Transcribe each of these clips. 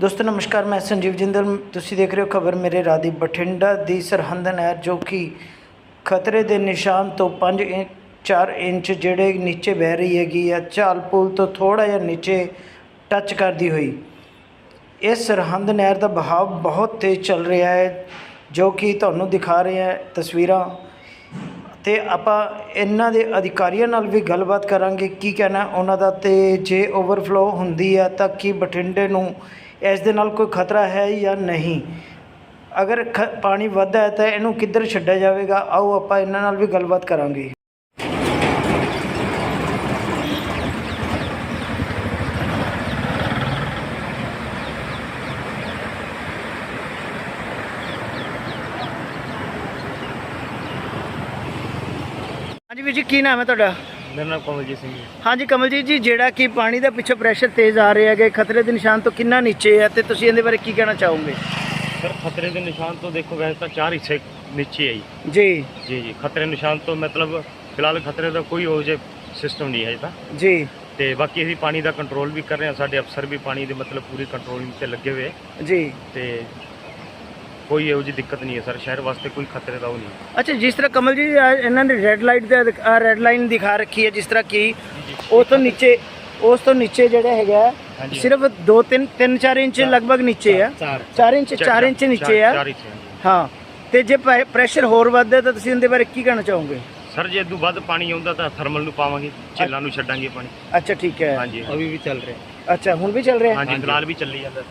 ਦੋਸਤੋ, ਨਮਸਕਾਰ, ਮੈਂ ਸੰਜੀਵ ਜਿੰਦਲ। ਤੁਸੀਂ ਦੇਖ ਰਹੇ ਹੋ ਖਬਰ ਮੇਰੇ ਰਾਦੀ ਬਠਿੰਡਾ ਦੀ ਸਰਹੰਦ ਨਹਿਰ, ਜੋ ਕਿ ਖਤਰੇ ਦੇ ਨਿਸ਼ਾਨ ਤੋਂ 5 ਇੰਚ 4 ਇੰਚ ਜਿਹੜੇ ਨੀਚੇ ਵਹਿ ਰਹੀ ਹੈਗੀ ਆ, ਝਾਲ ਪੁਲ ਤੋਂ ਥੋੜਾ ਜਿਹਾ ਨੀਚੇ ਟੱਚ ਕਰਦੀ ਹੋਈ। ਇਸ ਸਰਹੰਦ ਨਹਿਰ ਦਾ ਬਹਾਵ ਬਹੁਤ ਤੇਜ਼ ਚੱਲ ਰਿਹਾ ਹੈ, ਜੋ ਕਿ ਤੁਹਾਨੂੰ ਦਿਖਾ ਰਹੇ ਹੈ ਤਸਵੀਰਾਂ। ਤੇ ਆਪਾਂ ਇਹਨਾਂ ਦੇ ਅਧਿਕਾਰੀਆਂ ਨਾਲ ਵੀ ਗੱਲਬਾਤ ਕਰਾਂਗੇ, ਕੀ ਕਹਿਣਾ ਉਹਨਾਂ ਦਾ ਤੇ ਜੇ ਓਵਰਫਲੋ ਹੁੰਦੀ ਹੈ ਤਾਂ ਕੀ ਬਠਿੰਡੇ ਨੂੰ ਇਸ ਦੇ ਨਾਲ ਕੋਈ ਖਤਰਾ ਹੈ ਜਾਂ ਨਹੀਂ? ਅਗਰ ਖ- ਪਾਣੀ ਵੱਧਦਾ ਹੈ ਤਾਂ ਇਹਨੂੰ ਕਿੱਧਰ ਛੱਡਿਆ ਜਾਵੇਗਾ? ਆਓ ਆਪਾਂ ਇਹਨਾਂ ਨਾਲ ਵੀ ਗੱਲਬਾਤ ਕਰਾਂਗੇ। ਹਾਂਜੀ ਵੀਰ ਜੀ ਕੀ ਨਾਮ ਹੈ ਤੁਹਾਡਾ? ਮੇਰਾ ਨਾਮ ਕਮਲਜੀਤ ਸਿੰਘ ਜੀ। ਹਾਂਜੀ ਕਮਲਜੀਤ ਜੀ ਜਿਹੜਾ ਕਿ ਪਾਣੀ ਦਾ ਪਿੱਛੇ ਪ੍ਰੈਸ਼ਰ ਤੇਜ਼ ਆ ਰਿਹਾ ਹੈਗਾ ਖਤਰੇ ਦੇ ਨਿਸ਼ਾਨ ਤੋਂ ਕਿੰਨਾ ਨੀਚੇ ਹੈ ਤੇ ਤੁਸੀਂ ਇਹਦੇ ਬਾਰੇ ਕੀ ਕਹਿਣਾ ਚਾਹੋਗੇ? ਸਰ ਖਤਰੇ ਦੇ ਨਿਸ਼ਾਨ ਤੋਂ ਦੇਖੋ ਵੈਸੇ ਤਾਂ ਚਾਰ ਹਿੱਸੇ ਨੀਚੇ ਹੈ ਜੀ। ਜੀ। ਜੀ ਜੀ ਖਤਰੇ ਨਿਸ਼ਾਨ ਤੋਂ ਮਤਲਬ ਫਿਲਹਾਲ ਖਤਰੇ ਦਾ ਕੋਈ ਹੋ ਜੇ ਸਿਸਟਮ ਨਹੀਂ ਹੈ ਜੀ ਤਾਂ। ਜੀ। ਤੇ ਬਾਕੀ ਅਸੀਂ ਪਾਣੀ ਦਾ ਕੰਟਰੋਲ ਵੀ ਕਰ ਰਹੇ ਹਾਂ ਸਾਡੇ ਅਫਸਰ ਵੀ ਪਾਣੀ ਦੇ ਮਤਲਬ ਪੂਰੀ ਕੰਟਰੋਲਿੰਗ ਤੇ ਲੱਗੇ ਹੋਏ ਜੀ। ਤੇ ਕੋਈ ਇਹੋ ਜਿਹੀ ਦਿੱਕਤ ਨਹੀਂ ਹੈ ਸਰ ਸ਼ਹਿਰ ਵਾਸਤੇ ਕੋਈ ਖਤਰੇ ਦਾ ਉਹ ਨਹੀਂ ਅੱਛਾ ਜਿਸ ਤਰ੍ਹਾਂ ਕਮਲ ਜੀ ਇਹਨਾਂ ਨੇ ਰੈੱਡ ਲਾਈਟ ਦਾ ਰੈੱਡ ਲਾਈਨ ਦਿਖਾ ਰੱਖੀ ਹੈ ਜਿਸ ਤਰ੍ਹਾਂ ਕਿ ਉਸ ਤੋਂ ਨੀਚੇ ਉਸ ਤੋਂ ਨੀਚੇ ਜਿਹੜਾ ਹੈਗਾ ਸਿਰਫ 2 3 3 ਇੰਚ ਲਗਭਗ ਨੀਚੇ ਆ। 4 ਇੰਚ 4 ਇੰਚ ਨੀਚੇ ਆ। ਹਾਂ। ਤੇ ਜੇ ਪ੍ਰੈਸ਼ਰ ਹੋਰ ਵੱਧਦਾ ਤਾਂ ਤੁਸੀਂ ਇਹਦੇ ਬਾਰੇ ਕੀ ਕਹਿਣਾ ਚਾਹੋਗੇ? ਸਰ ਜੇ ਇਦੋਂ ਵੱਧ ਪਾਣੀ ਆਉਂਦਾ ਤਾਂ ਥਰਮਲ ਨੂੰ ਪਾਵਾਂਗੇ ਝੀਲਾਂ ਨੂੰ ਛੱਡਾਂਗੇ ਪਾਣੀ। ਅੱਛਾ ਠੀਕ ਹੈ। ਹਾਂਜੀ। ਅਭੀ ਵੀ ਚੱਲ ਰਿਹਾ। ਅੱਛਾ ਹੁਣ ਵੀ ਚੱਲ ਰਿਹਾ? ਹਾਂਜੀ। ਫਿਲਹਾਲ ਵੀ ਚੱਲੀ ਜਾਂਦਾ।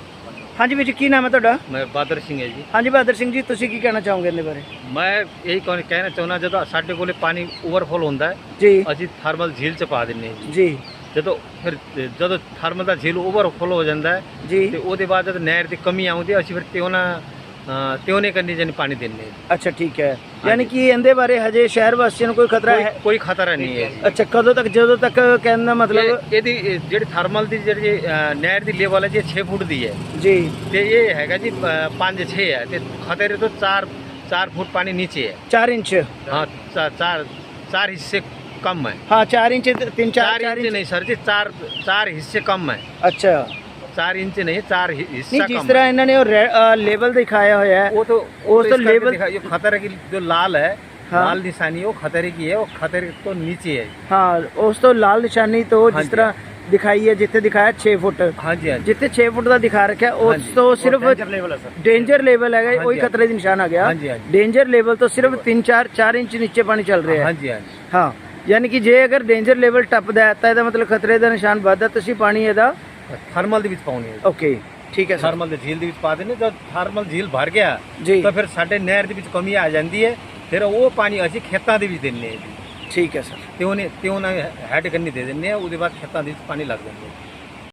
ਹਾਂਜੀ ਵੀਰ ਜੀ ਕੀ ਨਾਮ ਹੈ ਤੁਹਾਡਾ? ਮੈਂ ਬਾਦਰ ਸਿੰਘ ਹੈ ਜੀ। ਹਾਂਜੀ ਬਹਾਦਰ ਸਿੰਘ ਜੀ ਤੁਸੀਂ ਕੀ ਕਹਿਣਾ ਚਾਹੋਗੇ ਇਹਦੇ ਬਾਰੇ? ਮੈਂ ਇਹੀ ਕਹਿਣਾ ਕਹਿਣਾ ਚਾਹੁੰਦਾ ਜਦੋਂ ਸਾਡੇ ਕੋਲੇ ਪਾਣੀ ਓਵਰਫਲ ਹੁੰਦਾ ਹੈ ਜੀ। ਅਸੀਂ ਥਰਮਲ ਝੀਲ ਚ ਪਾ ਦਿੰਨੇ ਹਾਂ ਜੀ। ਜੀ। ਜਦੋਂ ਫਿਰ ਜਦੋਂ ਥਰਮਲ ਦਾ ਝੀਲ ਓਵਰਫਲ ਹੋ ਜਾਂਦਾ ਹੈ ਜੀ। ਤੇ ਉਹਦੇ ਬਾਅਦ ਜਦ ਨਹਿਰ ਦੀ ਕਮੀ ਆਉਂਦੀ ਹੈ ਅਸੀਂ ਫਿਰ ਤਿਉਣਾ ਤਿਉਨੇ ਕੰਨੀ ਜਨ ਪਾਣੀ ਦਿੰਨੇ ਅੱਛਾ ਠੀਕ ਹੈ। ਯਾਨੀ ਕਿ ਇਹਦੇ ਬਾਰੇ ਹਜੇ ਸ਼ਹਿਰ ਵਾਸੀਆਂ ਨੂੰ ਕੋਈ ਖਤਰਾ ਹੈ? ਕੋਈ ਖਤਰਾ ਨਹੀਂ ਹੈ ਅੱਛਾ ਕਦੋਂ ਤੱਕ ਜਦੋਂ ਤੱਕ ਕਹਿਣ ਦਾ ਮਤਲਬ ਇਹਦੀ ਜਿਹੜੀ ਥਰਮਲ ਦੀ ਜਿਹੜੀ ਨਹਿਰ ਦੀ ਲੈਵਲ ਹੈ ਜੀ 6 ਫੁੱਟ ਦੀ ਹੈ। ਜੀ। ਤੇ ਇਹ ਹੈਗਾ ਜੀ 5 6 ਹੈ। ਤੇ ਖਤਰੇ ਤੋਂ 4 4 ਫੁੱਟ ਪਾਣੀ ਨੀਚੇ ਹੈ। 4 ਇੰਚ। ਹਾਂ 4 4 ਹਿੱਸੇ कम है हाँ चार इंच तीन चार, चार, चार इंच नहीं सर जी चार चार हिस्से कम है अच्छा ਚਾਰ ਇੰਚ ਨਹੀਂ 4 ਹਿੱਸਾ ਨਹੀਂ ਜਿਸ ਤਰ੍ਹਾਂ ਇਹਨਾਂ ਨੇ ਉਹ ਲੈਵਲ ਦਿਖਾਇਆ ਹੋਇਆ ਹੈ ਉਹ ਤਾਂ ਉਸ ਤੋਂ ਲੈਵਲ ਜੋ ਖਤਰੇ ਕੀ ਜੋ ਲਾਲ ਹੈ लाल निशानी वो खतरे की है वो खतरे तो नीचे है। हाँ उस तो लाल निशानी तो हाँ जिस तरह ਦਿਖਾਈ ਹੈ ਜਿੱਥੇ ਦਿਖਾਇਆ 6 ਫੁੱਟ ਹਾਂਜੀ ਹਾਂਜੀ ਜਿੱਥੇ 6 ਫੁੱਟ ਦਾ ਦਿਖਾ ਰੱਖਿਆ ਉਸ ਤੋਂ ਸਿਰਫ ਡੇਂਜਰ ਲੇਵਲ ਹੈ ਸਰ ਡੇਂਜਰ ਲੈਵਲ ਹੈਗਾ ਉਹੀ ਖਤਰੇ ਦੀ ਨਿਸ਼ਾਨ ਆ ਗਿਆ ਹਾਂਜੀ ਹਾਂਜੀ ਡੇਂਜਰ ਲੇਵਲ ਤੋਂ ਸਿਰਫ 3 4 4 ਇੰਚ ਨੀਚੇ ਪਾਣੀ ਚੱਲ ਰਿਹਾ ਹੈ ਹਾਂਜੀ ਹਾਂਜੀ ਹਾਂ ਯਾਨੀ ਕਿ ਜੇ ਅਗਰ ਡੇਂਜਰ ਲੇਵਲ ਟੱਪਦਾ ਤਾਂ ਇਹਦਾ ਮਤਲਬ ਖਤਰੇ ਦਾ ਨਿਸ਼ਾਨ ਵੱਧਦਾ ਤੁਸੀਂ ਪਾਣੀ ਇਹਦਾ ਥਰਮਲ ਦੇ ਵਿੱਚ ਪਾਉਣੀ ਹੈ ਓਕੇ ਠੀਕ ਹੈ ਥਰਮਲ ਦੇ ਝੀਲ ਦੇ ਵਿੱਚ ਪਾ ਦੇਣੇ ਜਦ ਥਰਮਲ ਝੀਲ ਭਰ ਗਿਆ ਤਾਂ ਫਿਰ ਸਾਡੇ ਨਹਿਰ ਦੇ ਵਿੱਚ ਕਮੀ ਆ ਜਾਂਦੀ ਹੈ ਫਿਰ ਉਹ ਪਾਣੀ ਅਸੀਂ ਖੇਤਾਂ ਦੇ ਵਿੱਚ ਦਿੰਨੇ ਹਾਂ ਜੀ। ਠੀਕ ਹੈ ਸਰ। ਤੇ ਉਹਨੇ ਤੇ ਉਹਨਾਂ ਹੈਡ ਕੰਨੀ ਦੇ ਦਿੰਨੇ ਆ ਉਹਦੇ ਬਾਅਦ ਖੇਤਾਂ ਦੇ ਵਿੱਚ ਪਾਣੀ ਲੱਗ ਜਾਂਦਾ